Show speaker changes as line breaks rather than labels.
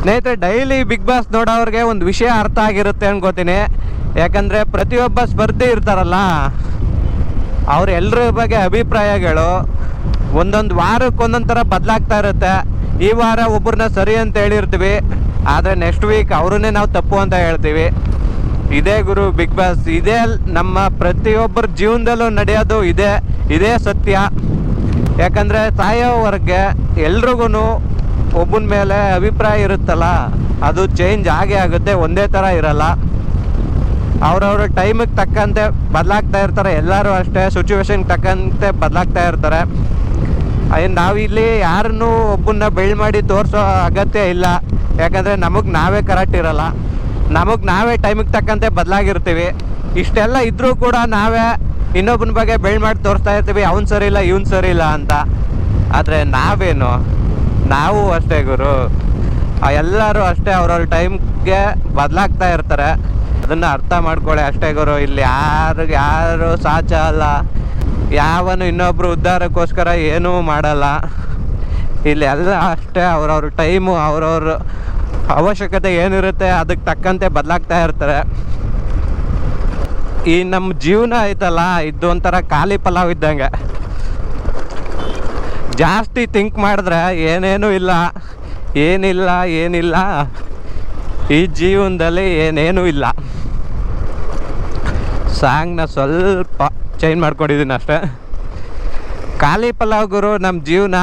ಸ್ನೇಹಿತರೆ daily big boss ನೋಡೋರಿಗೆ ಒಂದು ವಿಷಯ ಅರ್ಥ ಆಗಿರುತ್ತೆ ಅನ್ಕೋತೀನಿ ಯಾಕಂದರೆ ಪ್ರತಿಯೊಬ್ಬ ಸ್ಪರ್ಧಿ ಇರ್ತಾರಲ್ಲ ಅವ್ರ ಬಗ್ಗೆ ಅಭಿಪ್ರಾಯಗಳು ಒಂದೊಂದು ವಾರಕ್ಕೆ ಒಂದೊಂದು ಥರ ಬದಲಾಗ್ತಾ ಇರುತ್ತೆ. ಈ ವಾರ ಒಬ್ಬರನ್ನ ಸರಿ ಅಂತ ಹೇಳಿರ್ತೀವಿ, ಆದರೆ ನೆಕ್ಸ್ಟ್ ವೀಕ್ ಅವ್ರನ್ನೇ ನಾವು ತಪ್ಪು ಅಂತ ಹೇಳ್ತೀವಿ. ಇದೇ ಗುರು ಬಿಗ್ ಬಾಸ್ ಇದೇ ನಮ್ಮ ಪ್ರತಿಯೊಬ್ಬರ ಜೀವನದಲ್ಲೂ ನಡೆಯೋದು ಇದೆ, ಇದೇ ಸತ್ಯ. ಯಾಕಂದರೆ ಸಾಯೋವರೆಗೆ ಎಲ್ರಿಗೂ ಒಬ್ಬನ ಮೇಲೆ ಅಭಿಪ್ರಾಯ ಇರುತ್ತಲ್ಲ, ಅದು ಚೇಂಜ್ ಆಗೇ ಆಗುತ್ತೆ, ಒಂದೇ ಥರ ಇರಲ್ಲ. ಅವ್ರವ್ರ ಟೈಮಿಗೆ ತಕ್ಕಂತೆ ಬದಲಾಗ್ತಾ ಇರ್ತಾರೆ, ಎಲ್ಲರೂ ಅಷ್ಟೇ ಸಿಚುವೇಶನ್ಗೆ ತಕ್ಕಂತೆ ಬದಲಾಗ್ತಾ ಇರ್ತಾರೆ. ನಾವಿಲ್ಲಿ ಯಾರನ್ನೂ ಒಬ್ಬನ್ನ ಬೆಳ್ ಮಾಡಿ ತೋರಿಸೋ ಅಗತ್ಯ ಇಲ್ಲ. ಯಾಕಂದರೆ ನಮಗೆ ನಾವೇ ಕರೆಕ್ಟ್ ಇರಲ್ಲ. ನಮಗೆ ನಾವೇ ಟೈಮಿಗೆ ತಕ್ಕಂತೆ ಬದಲಾಗಿರ್ತೀವಿ. ಇಷ್ಟೆಲ್ಲ ಇದ್ದರೂ ಕೂಡ ನಾವೇ ಇನ್ನೊಬ್ಬನ ಬಗ್ಗೆ ಬೆಳ್ ಮಾಡಿ ತೋರಿಸ್ತಾ ಇರ್ತೀವಿ, ಅವ್ನು ಸರಿ ಇಲ್ಲ, ಇವ್ನು ಸರಿ ಇಲ್ಲ ಅಂತ. ಆದರೆ ನಾವೇನು? ನಾವು ಅಷ್ಟೇ ಗುರು. ಎಲ್ಲರೂ ಅಷ್ಟೇ ಅವ್ರವ್ರ ಟೈಮ್ಗೆ ಬದಲಾಗ್ತಾ ಇರ್ತಾರೆ. ಅದನ್ನು ಅರ್ಥ ಮಾಡ್ಕೊಳ್ಳಿ ಅಷ್ಟೇ ಗುರು. ಇಲ್ಲಿ ಯಾರು ಯಾರು ಸಾಚ ಅಲ್ಲ. ಯಾವನು ಇನ್ನೊಬ್ರು ಉದ್ಧಾರಕ್ಕೋಸ್ಕರ ಏನೂ ಮಾಡಲ್ಲ. ಇಲ್ಲಿ ಎಲ್ಲ ಅಷ್ಟೇ ಅವ್ರವ್ರ ಟೈಮು ಅವ್ರವ್ರ ಅವಶ್ಯಕತೆ ಏನಿರುತ್ತೆ ಅದಕ್ಕೆ ತಕ್ಕಂತೆ ಬದಲಾಗ್ತಾ ಇರ್ತಾರೆ. ಈ ನಮ್ಮ ಜೀವನ ಐತಲ್ಲ, ಇದು ಒಂಥರ ಖಾಲಿ ಪಲಾವ್ ಇದ್ದಂಗೆ. ಜಾಸ್ತಿ ಥಿಂಕ್ ಮಾಡಿದ್ರೆ ಏನೇನೂ ಇಲ್ಲ. ಏನಿಲ್ಲ ಏನಿಲ್ಲ. ಈ ಜೀವನದಲ್ಲಿ ಏನೇನೂ ಇಲ್ಲ. ಸಾಂಗ್ನ ಸ್ವಲ್ಪ ಚೇಂಜ್ ಮಾಡ್ಕೊಂಡಿದ್ದೀನಿ ಅಷ್ಟೇ. ಖಾಲಿ ಪಲಾವ್ ಗುರು ನಮ್ಮ ಜೀವನ